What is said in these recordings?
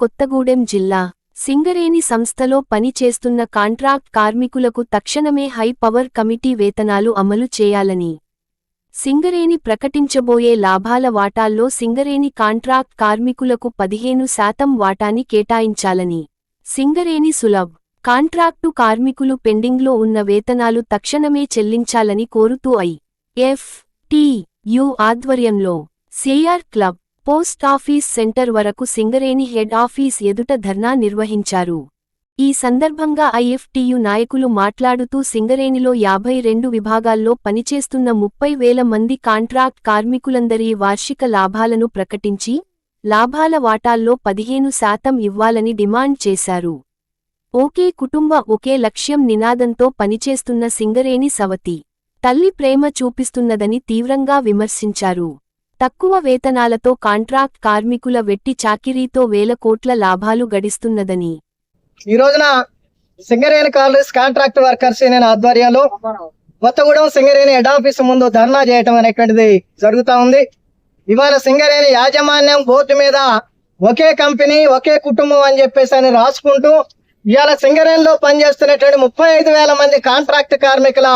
కొత్తగూడెం జిల్లా సింగరేణి సంస్థలో పనిచేస్తున్న కాంట్రాక్ట్ కార్మికులకు తక్షణమే హై పవర్ కమిటీ వేతనాలు అమలు చేయాలని. సింగరేణి ప్రకటించబోయే లాభాల వాటాల్లో సింగరేణి కాంట్రాక్ట్ కార్మికులకు పదిహేను శాతం వాటాని కేటాయించాలని. సింగరేణి సులభ్ కాంట్రాక్టు కార్మికులు పెండింగ్లో ఉన్న వేతనాలు తక్షణమే చెల్లించాలని కోరుతూ ఐ ఎఫ్ టి యు ఆధ్వర్యంలో CR club post office centre వరకు సింగరేణి హెడ్ ఆఫీస్ ఎదుట ధర్నా నిర్వహించారు. ఈ సందర్భంగా ఐఎఫ్టియు నాయకులు మాట్లాడుతూ సింగరేణిలో యాభై రెండు విభాగాల్లో పనిచేస్తున్న ముప్పై వేల మంది కాంట్రాక్ట్ కార్మికులందరి వార్షిక లాభాలను ప్రకటించి లాభాల వాటాల్లో పదిహేను శాతం ఇవ్వాలని డిమాండ్ చేశారు. ఒకే కుటుంబ ఒకే లక్ష్యం నినాదంతో పనిచేస్తున్న సింగరేణి సవతి తల్లి ప్రేమ చూపిస్తున్నదని తీవ్రంగా విమర్శించారు. తక్కువ వేతనాలతో కాంట్రాక్ట్ కార్మికుల వెట్టి చాకిరీతో వేల కోట్ల లాభాలు గడిస్తున్నదని. ఈ రోజున Singareni college contract workers union ఆధ్వర్యంలో కొత్తగూడెం సింగరేణి హెడ్ ఆఫీస్ ముందు ధర్నా చేయటం అనేటువంటిది జరుగుతా ఉంది. ఇవాళ సింగరేణి యాజమాన్యం బోర్డు మీద ఒకే కంపెనీ ఒకే కుటుంబం అని చెప్పేసి అని రాసుకుంటూ ఇవాళ సింగరేణిలో పనిచేస్తున్నటువంటి ముప్పై ఐదు వేల మంది కాంట్రాక్ట్ కార్మికుల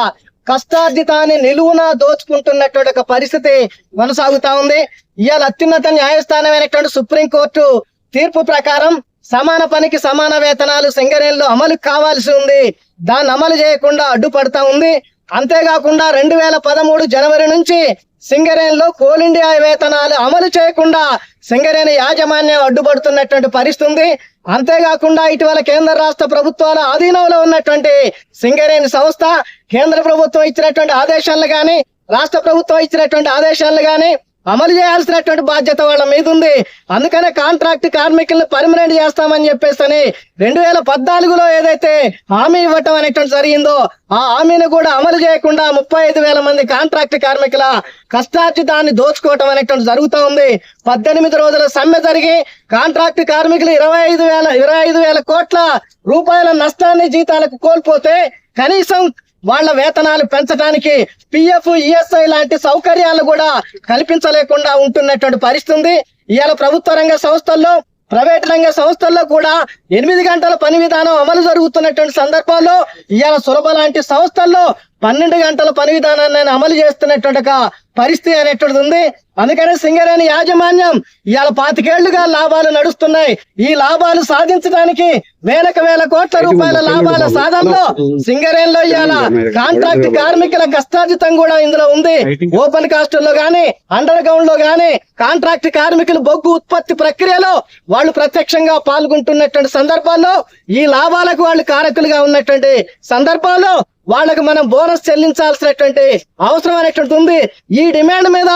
కష్టార్జితాన్ని నిలువున దోచుకుంటున్నటువంటి ఒక పరిస్థితి కొనసాగుతా ఉంది. ఇవాళ అత్యున్నత న్యాయస్థానమైనటువంటి సుప్రీంకోర్టు తీర్పు ప్రకారం సమాన పనికి సమాన వేతనాలు సింగరేణిలో అమలు కావాల్సి ఉంది. దాన్ని అమలు చేయకుండా అడ్డుపడతా ఉంది. అంతేకాకుండా రెండు వేల పదమూడు జనవరి నుంచి సింగరేణిలో కోల్ ఇండియా వేతనాలు అమలు చేయకుండా సింగరేణి యాజమాన్యం అడ్డుపడుతున్నటువంటి పరిస్థితి ఉంది అంతేకాకుండా ఇటీవల కేంద్ర రాష్ట్ర ప్రభుత్వాల అధీనంలో ఉన్నటువంటి సింగరేణి సంస్థ కేంద్ర ప్రభుత్వం ఇచ్చినటువంటి ఆదేశాలు కానీ రాష్ట్ర ప్రభుత్వం ఇచ్చినటువంటి ఆదేశాలు కానీ అమలు చేయాల్సినటువంటి బాధ్యత వాళ్ళ మీద ఉంది. అందుకనే కాంట్రాక్ట్ కార్మికులను పర్మనెంట్ చేస్తామని చెప్పేసి రెండు వేల పద్నాలుగులో ఏదైతే హామీ ఇవ్వటం అనేటువంటి జరిగిందో ఆ హామీని కూడా అమలు చేయకుండా ముప్పై ఐదు వేల మంది కాంట్రాక్ట్ కార్మికుల కష్టార్జితాన్ని దోచుకోవటం అనేటువంటి జరుగుతూ ఉంది. పద్దెనిమిది రోజుల సమ్మె జరిగి కాంట్రాక్ట్ కార్మికులు ఇరవై ఐదు వేల ఇరవై ఐదు వేల కోట్ల రూపాయల నష్టాన్ని జీతాలకు కోల్పోతే కనీసం వాళ్ళ వేతనాలు పెంచడానికి పిఎఫ్ ఈఎస్ఐ లాంటి సౌకర్యాలు కూడా కల్పించలేకుండా ఉంటున్నటువంటి పరిస్థితి ఉంది ఇవాళ ప్రభుత్వ రంగ సంస్థల్లో ప్రైవేట్ రంగ సంస్థల్లో కూడా ఎనిమిది గంటల పని విధానం అమలు జరుగుతున్నటువంటి సందర్భాల్లో ఇవాళ సులభ లాంటి సంస్థల్లో పన్నెండు గంటల పని విధానాన్ని అమలు చేస్తున్నటువంటి పరిస్థితి అనేటువంటిది ఉంది. అందుకనే సింగరేణి యాజమాన్యం ఇవాళ పాతికేళ్ళుగా లాభాలు నడుస్తున్నాయి. ఈ లాభాలు సాధించడానికి వేలకు వేల కోట్ల రూపాయల లాభాల సాధనలో సింగరేణిలో ఇవాళ కాంట్రాక్ట్ కార్మికుల కష్టార్జితం కూడా ఇందులో ఉంది. ఓపెన్ కాస్ట్లో గాని అండర్ గ్రౌండ్లో గాని కాంట్రాక్ట్ కార్మికులు బొగ్గు ఉత్పత్తి ప్రక్రియలో వాళ్ళు ప్రత్యక్షంగా పాల్గొంటున్నటువంటి సందర్భాల్లో ఈ లాభాలకు వాళ్ళు కారకులుగా ఉన్నటువంటి సందర్భాల్లో వాళ్ళకు మనం బోనస్ చెల్లించాల్సినటువంటి అవసరం అనేటువంటి ఉంది. ఈ డిమాండ్ మీద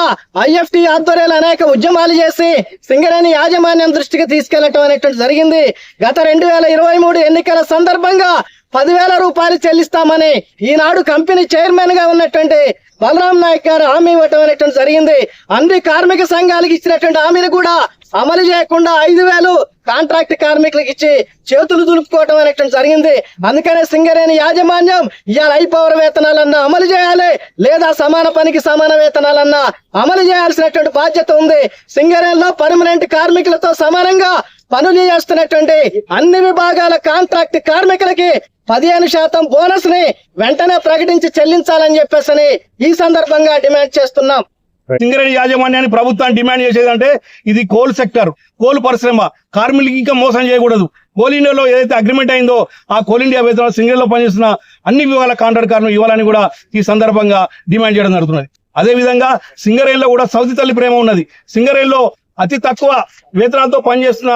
ఐఎఫ్టి ఆధ్వర్యంలో అనేక ఉద్యమాలు చేసి సింగరేణి యాజమాన్యం దృష్టికి తీసుకెళ్ళటం అనేటువంటి జరిగింది. గత రెండు వేల ఇరవై మూడు ఎన్నికల సందర్భంగా పదివేల రూపాయలు చెల్లిస్తామని ఈనాడు కంపెనీ చైర్మన్గా ఉన్నటువంటి బలరాం నాయక్ గారు హామీ ఇవ్వటం అనేటువంటి జరిగింది. అన్ని కార్మిక సంఘాలకు ఇచ్చినటువంటి హామీని కూడా అమలు చేయకుండా ఐదు వేలు కాంట్రాక్ట్ కార్మికులకు ఇచ్చి చేతులు దులుపుకోవటం అనేటువంటి జరిగింది. అందుకనే సింగరేణి యాజమాన్యం ఇవాళ ఐ పవర్ వేతనాలన్నా అమలు చేయాలి లేదా సమాన పనికి సమాన వేతనాలన్నా అమలు చేయాల్సినటువంటి బాధ్యత ఉంది. సింగరేణిలో పర్మనెంట్ కార్మికులతో సమానంగా పనులు చేస్తున్నటువంటి అన్ని విభాగాల కాంట్రాక్ట్ కార్మికులకి పదిహేను శాతం బోనస్ని వెంటనే ప్రకటించి చెల్లించాలని చెప్పేసి ఈ సందర్భంగా డిమాండ్ చేస్తున్నాం. సింగరేణి యాజమాన్యాన్ని ప్రభుత్వాన్ని డిమాండ్ చేసేదంటే ఇది కోల్ సెక్టర్ కోల్ పరిశ్రమ. కార్మికులకి ఇంకా మోసం చేయకూడదు. కోల్ ఇండియాలో ఏదైతే అగ్రిమెంట్ అయిందో ఆ కోల్ ఇండియా వేతనాలు సింగరేణిలో పనిచేస్తున్న అన్ని వివాహాల కాంట్రాక్ట్ ఇవ్వాలని కూడా ఈ సందర్భంగా డిమాండ్ చేయడం జరుగుతున్నది. అదే విధంగా సింగరేణిలో కూడా సౌతి తల్లి ప్రేమ ఉన్నది. సింగరేణిలో అతి తక్కువ వేతనాలతో పనిచేస్తున్న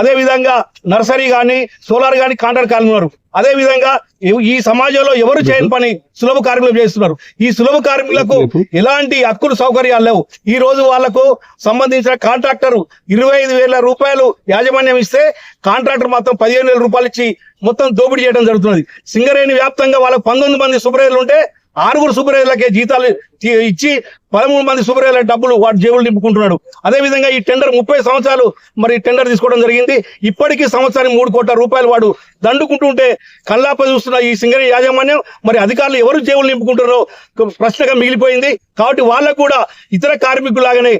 అదే విధంగా నర్సరీ గాని సోలార్ గాని కాంట్రాక్ట్ కార్మికులు ఉన్నారు అదే విధంగా ఈ సమాజంలో ఎవరు చేయని పని సులభ కార్మికులు చేస్తున్నారు. ఈ సులభ కార్మికులకు ఎలాంటి హక్కులు సౌకర్యాలు లేవు. ఈ రోజు వాళ్ళకు సంబంధించిన కాంట్రాక్టర్ ఇరవై ఐదు వేల రూపాయలు యాజమాన్యం ఇస్తే కాంట్రాక్టర్ మాత్రం పదిహేను వేల రూపాయలు ఇచ్చి మొత్తం దోపిడీ చేయడం జరుగుతున్నది. సింగరేణి వ్యాప్తంగా వాళ్ళకు పంతొమ్మిది మంది సూపర్వైజర్లు ఉంటే ఆరుగురు సూపర్వైజర్లకే జీతాలు ఇచ్చి పదమూడు మంది సూపర్వైజర్ల డబ్బులు వాటి జేబులు నింపుకుంటున్నాడు. అదే విధంగా ఈ టెండర్ ముప్పై సంవత్సరాలు మరి టెండర్ తీసుకోవడం జరిగింది. ఇప్పటికీ సంవత్సరానికి మూడు కోట్ల రూపాయలు వాడు దండుకుంటుంటే కల్లాప చూస్తున్న ఈ సింగరేణి యాజమాన్యం మరి అధికారులు ఎవరు జేబులు నింపుకుంటారో ప్రశ్నగా మిగిలిపోయింది. కాబట్టి వాళ్ళకు కూడా ఇతర కార్మికులాగానే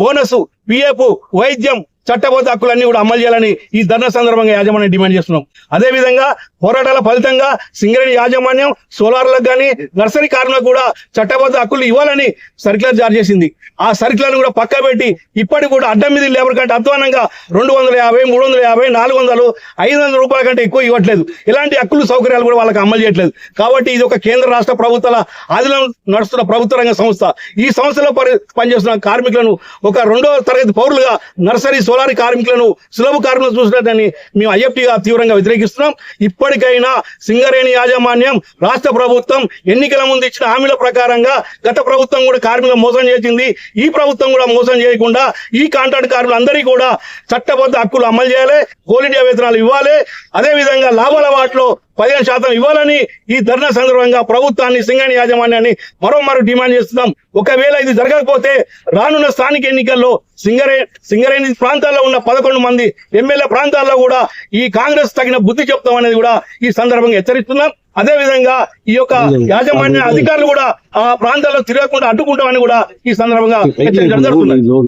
బోనస్ పిఎఫ్ వైద్యం చట్టబద్ధ హక్కులన్నీ కూడా అమలు చేయాలని ఈ ధర్నా సందర్భంగా యాజమాన్యం డిమాండ్ చేస్తున్నాం. అదే విధంగా పోరాటాల ఫలితంగా సింగరేణి యాజమాన్యం సోలార్లకు కానీ నర్సరీ కార్మికులకు కూడా చట్టబద్ధ హక్కులు ఇవ్వాలని సర్క్యులర్ జారీ చేసింది. ఆ సర్క్యులర్ కూడా పక్క పెట్టి ఇప్పటికి కూడా అడ్డం మీద లేబర్ కంటే అధ్వానంగా రెండు వందల యాభై మూడు వందల యాభై నాలుగు వందలు ఐదు వందల రూపాయల కంటే ఎక్కువ ఇవ్వట్లేదు. ఇలాంటి హక్కులు సౌకర్యాలు కూడా వాళ్ళకి అమలు చేయట్లేదు. కాబట్టి ఇది ఒక కేంద్ర రాష్ట్ర ప్రభుత్వాల ఆధీనం నడుస్తున్న ప్రభుత్వ రంగ సంస్థ. ఈ సంస్థలో పని పనిచేస్తున్న కార్మికులను ఒక రెండో తరగతి పౌరులుగా నర్సరీ సోలార్ కార్మికులను సులభ కార్మికులను చూసినట్టని మేము ఐఎఫ్టీగా తీవ్రంగా వ్యతిరేకిస్తున్నాం. ఇప్పటికైనా సింగరేణి యాజమాన్యం రాష్ట్ర ప్రభుత్వం ఎన్నికల ముందు ఇచ్చిన హామీల ప్రకారంగా గత ప్రభుత్వం కూడా కార్మికులను మోసం చేసింది. ఈ ప్రభుత్వం కూడా మోసం చేయకుండా ఈ కాంట్రాక్ట్ కార్మికులందరికీ కూడా చట్టబద్ధ హక్కులు అమలు చేయాలి కోల్ ఇండియా వేతనాలు ఇవ్వాలి. అదే విధంగా లాభాల వాటిలో పదిహేను శాతం ఇవ్వాలని ఈ ధర్నా సందర్భంగా ప్రభుత్వాన్ని సింగరేణి యాజమాన్యాన్ని మరో మరో డిమాండ్ చేస్తున్నాం. ఒకవేళ ఇది జరగకపోతే రానున్న స్థానిక ఎన్నికల్లో సింగరే సింగరేణి ప్రాంతాల్లో ఉన్న పదకొండు మంది ఎమ్మెల్యే ప్రాంతాల్లో కూడా ఈ కాంగ్రెస్ తగిన బుద్ధి చెప్తాం అనేది కూడా ఈ సందర్భంగా హెచ్చరిస్తున్నాం. అదే విధంగా ఈ యొక్క యాజమాన్య అధికారులు కూడా ఆ ప్రాంతాల్లో తిరగకుండా అడ్డుకుంటామని కూడా ఈ సందర్భంగా హెచ్చరించడం జరుగుతుంది